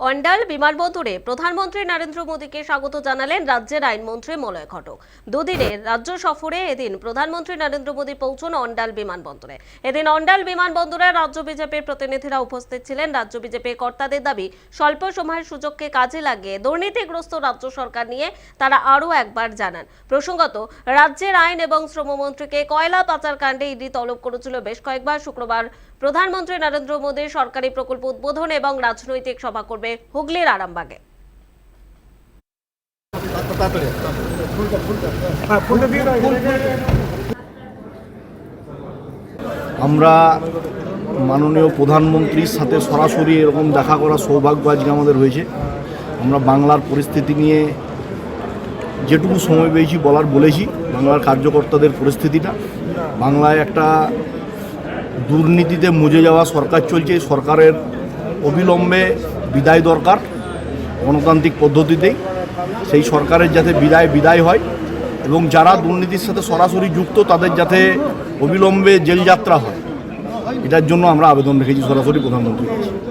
অন্ডাল বিমানবন্দরে প্রধানমন্ত্রী নরেন্দ্র মোদীকে স্বাগত জানালেন রাজ্যের আইনমন্ত্রী মলয় ঘটক। দুদিনের রাজ্য সফরে এদিন প্রধানমন্ত্রী নরেন্দ্র মোদী পৌঁছন অন্ডাল বিমানবন্দরে এদিন অন্ডাল বিমানবন্দরে রাজ্য বিজেপির প্রতিনিধিরা উপস্থিত ছিলেন। রাজ্য বিজেপির কর্তাদের দাবি, স্বল্প সময়ের সুযোগকে কাজে লাগিয়ে দুর্নীতিগ্রস্ত রাজ্য সরকার নিয়ে তারা আরও একবার জানান। প্রসঙ্গত, রাজ্যের আইন এবং শ্রমমন্ত্রীকে কয়লা পাচার কাণ্ডে ইডি তলব করেছিল বেশ কয়েকবার শুক্রবার। প্রধানমন্ত্রী নরেন্দ্র মোদীর সরকারি প্রকল্প উদ্বোধন এবং রাজনৈতিক সভা করবে হুগলির আরামবাগে। আমরা মাননীয় প্রধানমন্ত্রীর সাথে সরাসরি এরকম দেখা করার সৌভাগ্য আজকে আমাদের হয়েছে। আমরা বাংলার পরিস্থিতি নিয়ে যেটুকু সময় পেয়েছি বলার বলেছি, বাংলার কার্যকর্তাদের পরিস্থিতিটা। বাংলায় একটা দুর্নীতিতে মুজে যাওয়া সরকার চলছে, সরকারের অবিলম্বে বিদায় দরকার গণতান্ত্রিক পদ্ধতিতেই। সেই সরকারের যাতে বিদায় বিদায় হয় এবং যারা দুর্নীতির সাথে সরাসরি যুক্ত, তাদের যাতে অবিলম্বে জেলযাত্রা হয়। এটার জন্য আমরা আবেদন রেখেছি সরাসরি প্রধানমন্ত্রীর কাছে।